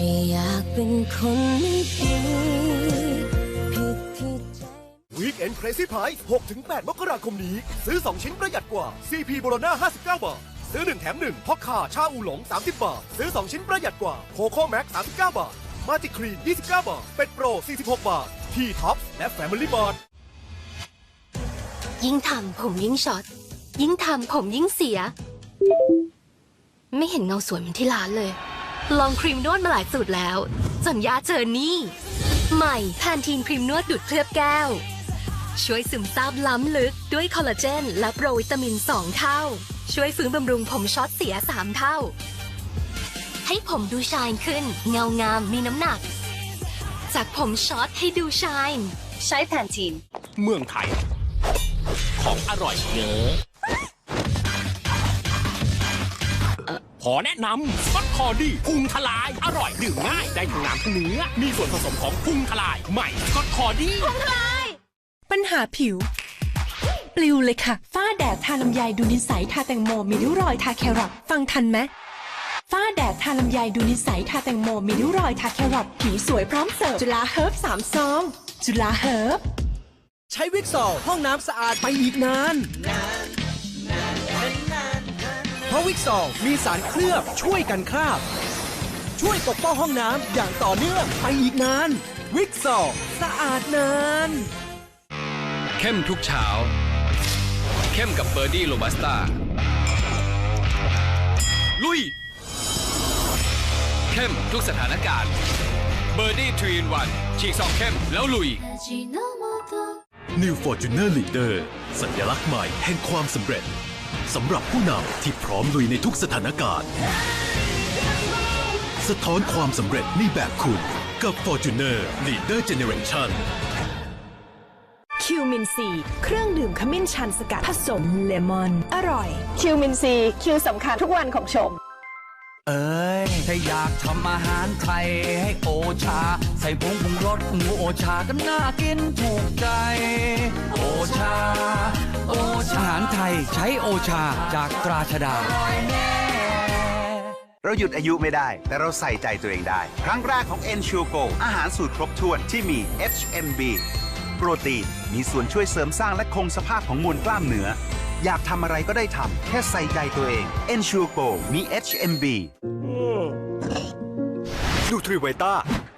ที่อยากเป็นคนไม่ดีผิดที่ใจวีคเอน d ์ Crazy Price 6-8 มกราคมนี้ ซื้อ 2 ชิ้นประหยัดกว่า CP โบโลนา59 บาท ซื้อ 1 แถม 1พ่อค่าชาอูหลง 30 บาท ซื้อ 2 ชิ้นประหยัดกว่าโคโค่แม็ก39 บาท มาจิครีน 29 บาท เป็ดโปร 46 บาท ทีท็อปและ Family Mart ยิ่งทำผมยิ่งช็อต ยิ่งทำผมยิ่งเสีย ไม่เห็นเงาสวยเหมือนที่ร้านเลย ลองครีมนวดมาหลายสูตรแล้ว จนยาเจอนี่ ใหม่แพนทีนครีมนวดดูดเคลือบแก้ว ช่วยซึมซาบล้ำลึกด้วยคอลลาเจน และโปรวิตามิน 2 เท่า ช่วยฟื้นบำรุงผมช็อตเสีย 3 เท่า ให้ผมดูชายขึ้น เงางามมีน้ำหนัก จากผมช็อตให้ดูชายใช้แพนทีน เมืองไทย ของอร่อยเยอะ ขอแนะนำสกอตคอร์ดี้พุงทลาย อร่อยดื่มง่ายได้ทั้งน้ำทั้งเนื้อ มีส่วนผสมของพุงทลาย ใหม่สกอตคอร์ดี้ปัญหาผิว ปลิวเลยค่ะ ฝ้าแดดทาลำไยดูนิสัยทาแตงโมมีริ้วรอยทาแครอทฟังทันไหมฝ้าแดดทาลำไยดูนิสัยทาแตงโมมีริ้วรอยทาแครอทผิวสวยพร้อมเสิร์ฟจุฬาเฮิร์บสามซองจุฬาเฮิร์บใช้วิกซอลห้องน้ำสะอาดไปอีกนานเพราะวิกซอลมีสารเคลือบช่วยกันคราบ ช่วยปกป้องห้องน้ำอย่างต่อเนื่องไปอีกนาน วิกซอลสะอาดนาน เข้มทุกเช้า เข้มกับเบอร์ดี้โรบัสต้า ลุย เข้มทุกสถานการณ์เบอร์ดี้ทรีนวันฉีกซองเข้มแล้วลุย New Fortuner Leader สัญลักษณ์ใหม่แห่งความสำเร็จ สำหรับผู้นำที่พร้อมลุยในทุกสถานการณ์ สะท้อนความสำเร็จในแบบคุณกับ Fortuner Leader Generation คิวมินซีเครื่องดื่มขมิ้นชันสกัดผสมเลมอน อร่อย คิวมินซีคิวสำคัญทุกวันของชม เอ้ย ถ้าอยากทำอาหารไทยให้โอชา ใส่ผงปรุงรสหมูโอชาก็น่ากินถูกใจ โอชา ไทยใช้โอชาจากตราชดา เราหยุดอายุไม่ได้ แต่เราใส่ใจตัวเองได้ ครั้งแรกของ e n s u r e Go อาหารสูตรครบถ้วนที่มี HMB โปรตีนมีส่วนช่วยเสริมสร้างและคงสภาพของมวลกล้ามเนื้อ อยากทำอะไรก็ได้ทำแค่ใส่ใจตัวเอง e n s u r e Go มี HMB นูทริไวต้า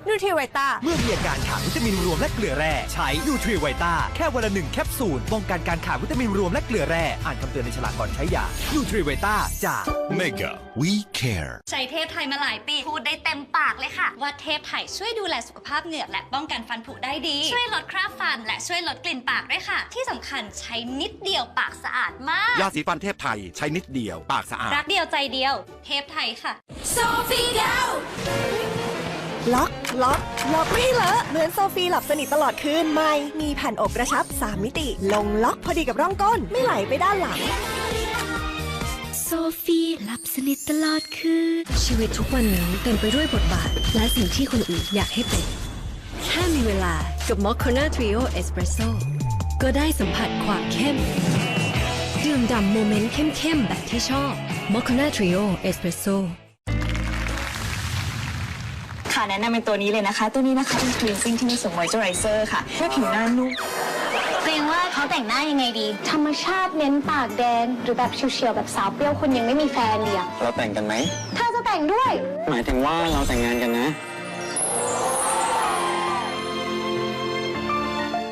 นูทริไวต้าเมื่อมีอาการขาดวิตามินรวมและเกลือแร่ใช้ยูทรีไวต้าแค่วันละหนึ่งแคปซูลป้องกันการขาดวิตามินรวมและเกลือแร่อ่านคำเตือนในฉลากก่อนใช้ยายูทรีไวต้าจาก Mega We Care ใช้เทพไทยมาหลายปี พูดได้เต็มปากเลยค่ะ ว่าเทพไทยช่วยดูแลสุขภาพเหงือกและป้องกันฟันผุได้ดี ช่วยลดคราบฟัน และช่วยลดกลิ่นปากด้วยค่ะ ที่สำคัญใช้นิดเดียวปากสะอาดมากยาสีฟันเทพไทยใช้นิดเดียวปากสะอาดรักเดียวใจเดียว เทพไทยค่ะโซฟีดาว ล็อก ล็อก ล็อกไม่ให้เลอะเหมือนโซฟีหลับสนิทตลอดคืนใหม่ มีแผ่นอบกระชับ 3 มิติ ลงล็อกพอดีกับร่องก้น ไม่ไหลไปด้านหลัง โซฟีหลับสนิทตลอดคืน ชีวิตทุกวันนี้เต็มไปด้วยบทบาท และสิ่งที่คนอื่นอยากให้เป็น แค่มีเวลากับมอคค n นาทริโอเอสเปรสโซ่ก็ได้สัมผัสความเข้มดื่มด่ำโมเมนต์เข้มๆแบบที่ชอบมอคค n นาทริโอเอสเปรสโซ่ ค่ะแนะนำเป็นตัวนี้เลยนะคะ ตัวนี้นะคะเป็นคลีนซิ่งที่มีส่วนมอยเจอไรเซอร์ค่ะเพื่อผิวหน้านุ่มเกรงว่าเขาแต่งหน้ายังไงดี ธรรมชาติเน้นปากแดง หรือแบบเฉียวๆแบบสาวเปรี้ยวคนยังไม่มีแฟนเดียวเราแต่งกันไหมเธอจะแต่งด้วย หมายถึงว่าเราแต่งงานกันนะ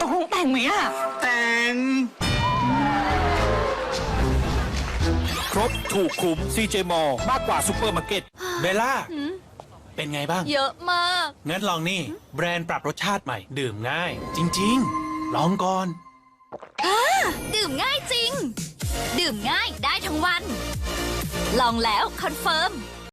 ตกลงแต่งไหมอะแต่ง ครบถูกคุ้ม CJ m a l l มากกว่าซูเปอร์มาร์เก็ตเบลล่า เป็นไงบ้าง เยอะมาก งั้นลองนี่ แบรนด์ปรับรสชาติใหม่ ดื่มง่าย จริง ๆ ลองก่อน ดื่มง่ายจริง ดื่มง่ายได้ทั้งวัน ลองแล้วคอนเฟิร์ม